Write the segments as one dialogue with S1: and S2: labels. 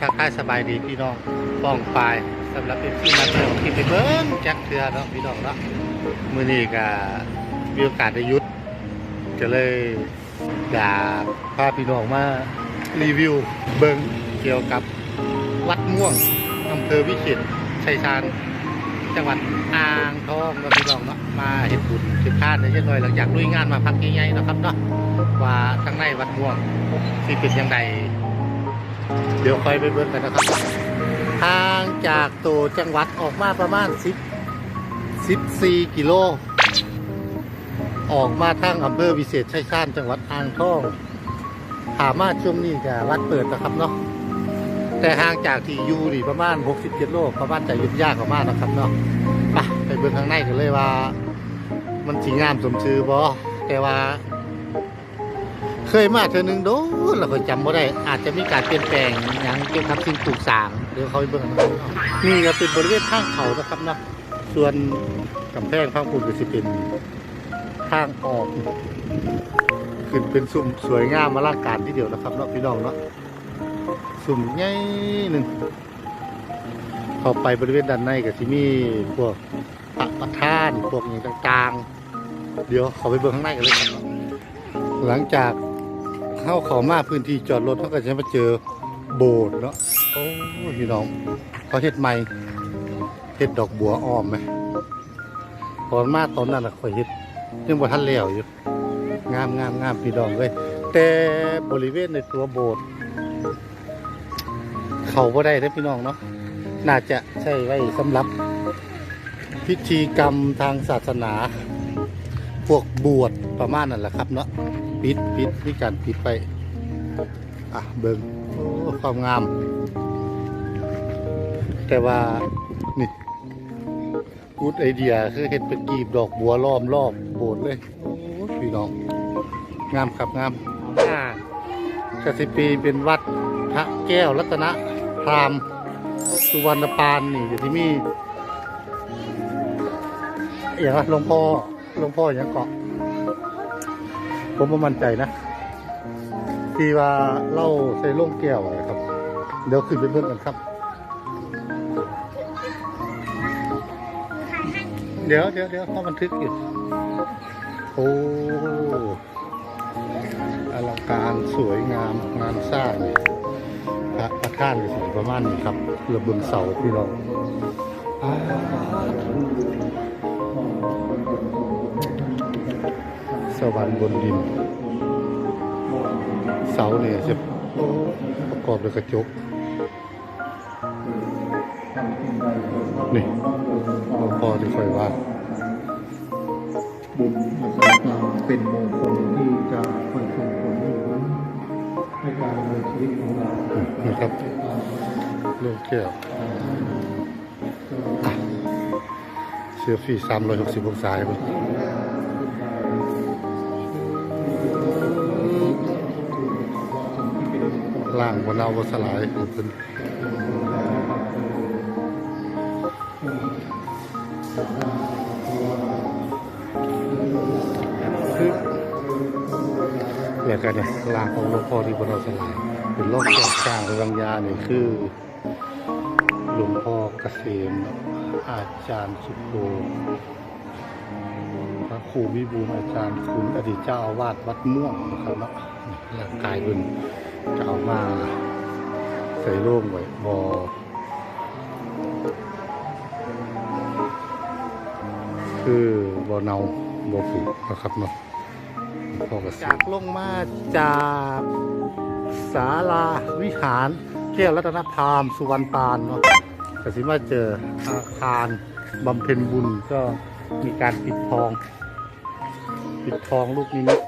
S1: ทักทายสบายดีพี่น้องป้องปลายสำหรับเป็นที่มาเที่ยวที่ไปเบิ้งจักเทือเนาะพี่น้องเนาะมื้อนี้ก็มีโอกาสได้ยุดก็เลยอยากพาพี่น้องมารีวิวเบิ้งเกี่ยวกับวัดม่วงอำเภอวิเชียรชัยชาญจังหวัดอ่างทองเนาพี่น้องเนาะมาเห็นบุญสิบห้านี่ยยังน้อยหลังจากลุยงานมาพักใหญ่ๆนะครับเนาะว่าทางในวัดม่วงสิเป็นยังไง เดี๋ยวคอยไปเบิ่งกันนะครับ ทางจากตัวจังหวัดออกมาประมาณ 10 14 กิโล ออกมาทางอำเภอวิเศษชัยชาญจังหวัดอ่างทองถามมาช่วงนี้จะวัดเปิดนะครับเนาะแต่ห่างจากที่อยูนี่ประมาณ60กิโลประมาณจะยุ่งยากกว่ามากนะครับเนาะไปไปเบิ่งข้างในกันเลยว่า มันสีงามสมชื่อบ่แต่ว่า เคยมาเธอหนึ่งโดนเราก็จำไม่ได้ อาจจะมีการเปลี่ยนแปลงอย่างเกี่ยวกับสิ่งปลูกสางเดี๋ยวเขาไปเบิ่งนนี่ก็เป็นบริเวณทางเขานะครับเนาะส่วนกำแพงข้างปูนก็จะเป็นทางออกขึ้นเป็นสุ่มสวยงามมาลางการที่เดียวนะครับเนาะพี่น้องเนาะสุ่มใหญ่หนึ่งเข้าไปบริเวณด้านในก็จะมีพวกพระประธานพวกนี้ต่างๆ เดี๋ยวเขาไปเบิ่งข้างในกันเลยครับหลังจาก เข้าเขามาพื้นที่จอดรถเขาก็จะมาเจอโบสถ์เนาะโอ้พี่น้องเขาเฮ็ดใหม่เฮ็ดดอกบัวอ้อมไหมตอนมาตอนนั้นน่ะข่อยเฮ็ดยังบ่ทันแล้วอยู่งามงามงามพี่น้องเลยแต่บริเวณในตัวโบสถ์เขาบ่ได้เด้พี่น้องเนาะน่าจะใช้ไว้สำหรับ พิธีกรรมทางศาสนา พวกบวชประมาณนั่นแหละครับเนาะ ปิดปิดมีการปิดไป อะเบิงโอ้ความงาม แต่ว่า นี่กูดไอเดียคือเห็นเป็นกีบดอกบัวล้อมรอบโบสถ์เลยโอ้พี่น้อง งามครับงามอ่ากสิปีเป็นวัดพระแก้วรัตนพรามสุวรรณปานนี่อยู่ที่มีอย่างว่าหลวงพ่อหลวงพ่ออย่างเกาะ ผมบ่มั่นใจนะ ที่ว่าเล่าใส่ล่งแก้วอะครับ เดี๋ยวขึ้นไปเบิ่งกันครับ เดี๋ยวเดี๋ยวเดี๋ยวเขาบันทึกอยู่ โอ้อลังการสวยงามงานสร้างพระประธานก็สิประมาณนี้ครับระเบิงเสาพี่น้อง สวรรค์บนดิน เสาเนี่ยจะประกอบด้วยกระจก นี่หลวงพ่อที่คอยว่า
S2: บุญอาศัยความเป็นมงคลที่จะคอยส่งผลให้การดำเนินชีวิตของเรา
S1: นะครับเรื่องแก้วอะเสื้อฟรีสามร้อยหกสิบองศาไป ล่างบนเอาบนสลายของเป็นคือแล้วกันเนี่ยล่างของหลวงพ่อที่บนเอาสลายเป็นโรคแก้วจ้างรังยาเนี่ยคือหลวงพ่อเกษมอาจารย์สุโขพระครูวิบูลอาจารย์คุณอดีตเจ้าอาวาสวัดม่วงนะครับเนาะร่างกายเป็น จะเอามาใส่โล่งไว้บอคือบอเนาบอผูนะครับเนาะพ่อกษมจากลงมาจากศาลาวิหารแก้วรัตนพรามสุวรรณปานเนาะแต่สิมาเจออาคารบำเพ็ญบุญก็มีการปิดทอง ปิดทองลูกนิมิต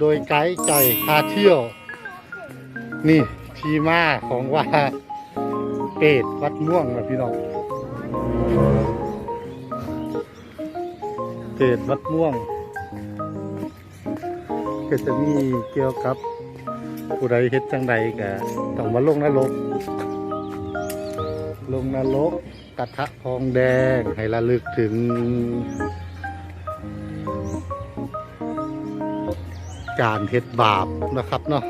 S1: โดยไกด์ใจพาเที่ยว นี่ทีมาของว่าเปรตวัดม่วงนะพี่น้องเพจวัดม่วง ก็จะมีเกี่ยวกับผู้ใดเฮ็ดจังใดก็ต้องมาลงนรก ลงนรกกระทะทองแดงให้ระลึกถึง การเฮ็ดบาปนะครับเนาะ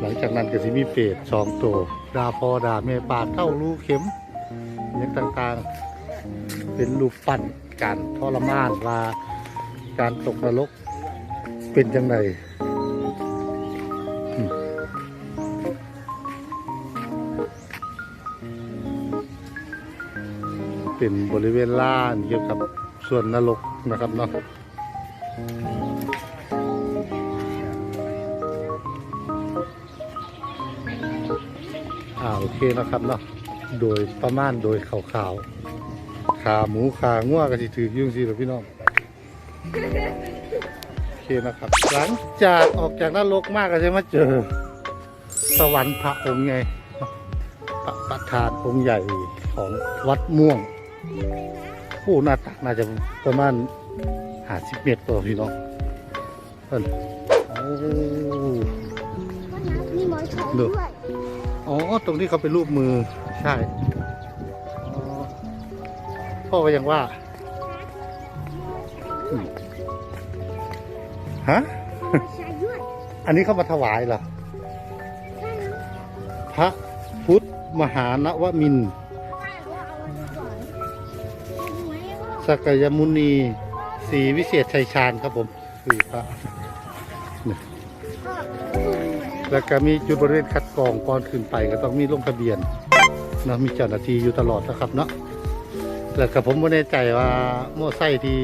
S1: หลังจากนั้นก็สิมีเปรตสองตัวดาพอดาเมปาเท่ารูเข็มอย่างต่างๆ เป็นรูปปั้นการทรมานว่าการตกนรกเป็นยังไงเป็นบริเวณล่านเกี่ยวกับส่วนนรกนะครับเนาะ อ่าโอเคนะครับเนาะโดยประมาณโดยขาวๆขาหมูขาง่วก็สิถือยุ่งสิหรอพี่น้องโอเคนะครับ หลังจากออกจากนรกมากก็จะมาเจอ สวรรค์พระองค์ไงพระประธานองค์ใหญ่ของวัดม่วงผู้หน้าตักน่าจะประมาณ หาสิบเมตรตัวพี่น้องเพิ่นโอ้
S3: มีหมอนทอง
S1: ดู
S3: ด้วย
S1: อ๋อ ตรงที่เขาเป็นรูปมือ ใช่อ๋อพ่อก็ยังว่าอืมฮะ
S3: ใช่ด้วย
S1: อันนี้เขามาถวายเหรอ
S3: ใช่แล้ว
S1: พระพุทธมหานวมินทร์
S3: ใช่ว่าเอาไว้ก่อนเอาไว้ก่อน
S1: สกยมุนี ศรีวิเศษชัยชาญครับผมคือพระ
S3: ก็ถูกหมดแล้ว
S1: แล้วก็มีจุดบริเวณคัดกรองก่อนขึ้นไปก็ต้องมีลงทะเบียนเนาะมีเจ้าหน้าที่อยู่ตลอดนะครับเนาะแล้วก็ผมไม่แน่ใจว่าโม่ไส้ที่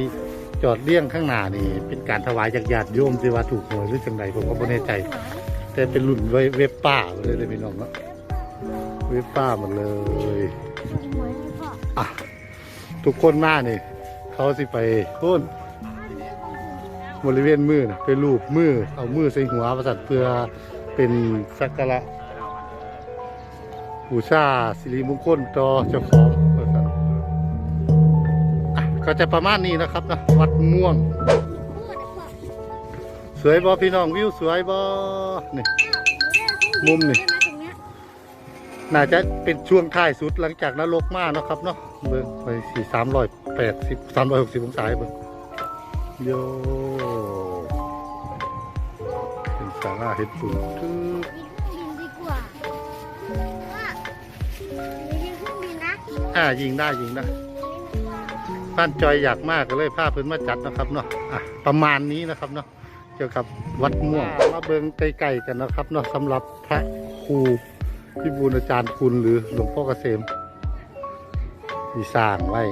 S1: จอดเลี้ยงข้างหน้านี่ เป็นการถวายจากญาติโยมที่ว่าถูกหวยหรือจังไรผมก็ไม่แน่ใจ แต่เป็นรุ่นเวเว็บป้าเลยเลยพี่น้องเนาะเว็บป้าหมดเลย
S3: อะ
S1: ทุกคนมานี่ เขาสิไปพุ่นบริเวณมือนะไปรูปมือ เอามือใส่หัวประสัตเพื่อเป็นสักการะบูชาสิริมงคลต่อเจ้าของประสัตก็จะประมาณนี้นะครับนะวัดม่วง สวยบอพี่น้องวิวสวยบอนี่มุมนี่
S3: น่า
S1: จะเป็นช่วงท้ายสุดหลังจากนรกมากนาะครับเนาะเบิ่งไปสี่สามร้อย แปดสิบสามร้อยหกสิบองศาให้เบิ่งโยเป็นสาราเห็ดปุ๋ยทึบ
S3: ยิงเครื่องบินดีกว่าว่ายิงเครื่องบินนะ
S1: อ่ายิงได้ยิงได้บ้านจอยอยากมากก็เลยพาเพิ่นมาจัดนะครับเนาะอะประมาณนี้นะครับเนาะเกี่ยวกับวัดม่วงมาเบิ่งไกลๆกันนะครับเนาะสำหรับพระครูพิบูลอาจารย์คุณหรือหลวงพ่อเกษมที่สร้างไว้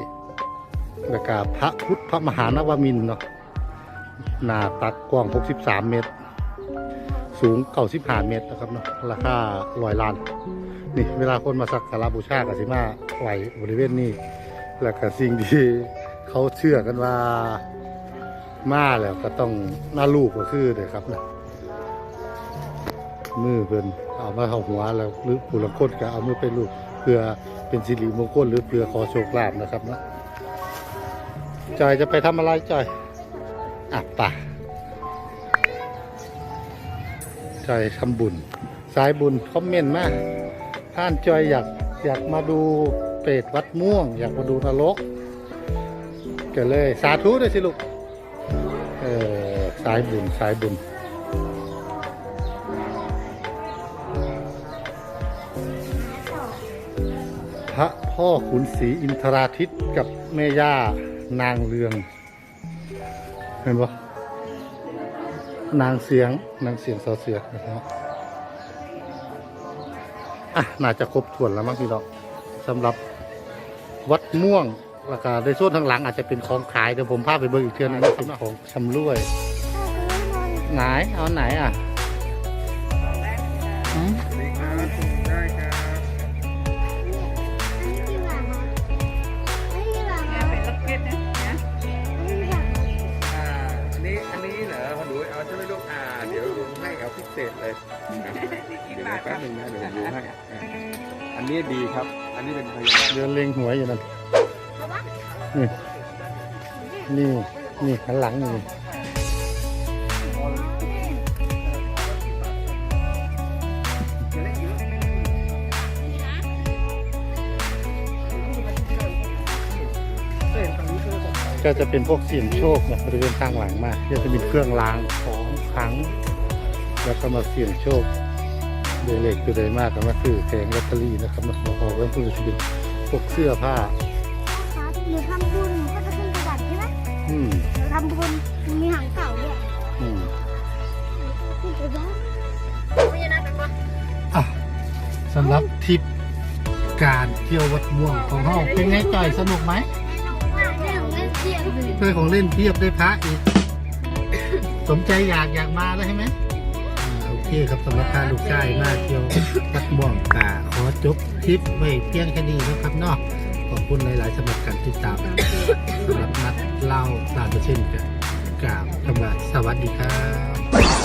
S1: แล้วก็พระพุทธพระมหานวมินเนาะหน้าตักกว้าง 63 เมตร สูง 95 เมตรนะครับเนาะราคาร้อยล้าน นี่เวลาคนมาสักการะบูชากัสิมาไหวบริเวณนี้แล้วก็สิ่งที่เขาเชื่อกันว่ามาแล้วก็ต้องหน้าลูกก็คือเด้ครับนะมือเพิ่นเอามาเข้าหัวแล้วหรือผู้ลังคนก็เอามือไปลูกเพื่อเป็นสิริมงคลหรือเพื่อขอโชคลาภนะครับเนาะ จอยจะไปทำอะไรจอยอะป่ะจอยทำบุญ สายบุญคอมเมนต์มาท่านจอยอยากอยากมาดูเปรตวัดม่วง อยากมาดูนรกก็เลยสาธุด้วยสิลูก เออสายบุญสายบุญพระพ่อขุนศรีอินทราทิตกับแม่ย่า นางเรืองเห็นปะนางเสียงนางเสียงสอเสือนะครับอะน่าจะครบถ้วนแล้วมั้งพี่น้องสำหรับวัดม่วงแล้วก็ในส่วนทางหลังอาจจะเป็นของขายเดี๋ยวผมพาไปเบิ่งอีกเทื่อนึงนะครับของชำร่วยไหนเอาไหนอะ
S4: เอาพิเศษเลยครับ
S5: นี่กี่
S4: เดี๋ยว
S5: บาทค
S4: แป๊
S5: รั
S4: บบหนึงนะเดี๋ยวผมดูให้อ่าอันนี้ดีครับ อันนี้เป็นพยาบาล
S1: เดินเล็งหวยอยู่นั่นนี่นี่นี่หันหลังนี่
S4: เส้นตรงนี้คือผม
S1: ก็จะเป็นพวกเสี่ยงโชคนะบริเวณข้างหลังมากก็จะมีเครื่องรางของขลัง แล้วก็มาเสี่ยงโชคโดยเลขตัวใดมากก็มาซื้อแผงลอตเตอรี่นะครับมาออกเรื่องพวกนี้จะเป็นพวกเสื้อผ้า
S3: ครับหนูทำบุญก็จะขึ้นกระดาษใช่ไหม
S1: อืม
S3: หนูทำบุญมีหางเก่าด้วย
S1: อืม
S3: ขึ้นกระดาษ
S1: อะสำหรับทริปการเที่ยววัดม่วงของเราเป็นไงจ่อยสนุกไหม
S3: เรื่องเล่นเทียบ
S1: ได้ของเล่นเพียบได้พระอีก สมใจอยากอยากมาแล้วใช่ไหมอ่าโอ เคครับสำหรับพาลูกชายมาเที่ยววัดม่วงกาขอจบทริปไว้เพียงแค่นี้นะครับเนาะขอบคุณหลายๆสำหรับการติดตามสำหรับนัดเล่าตามเช่นกันกราบคำว่าสวัสดีครับ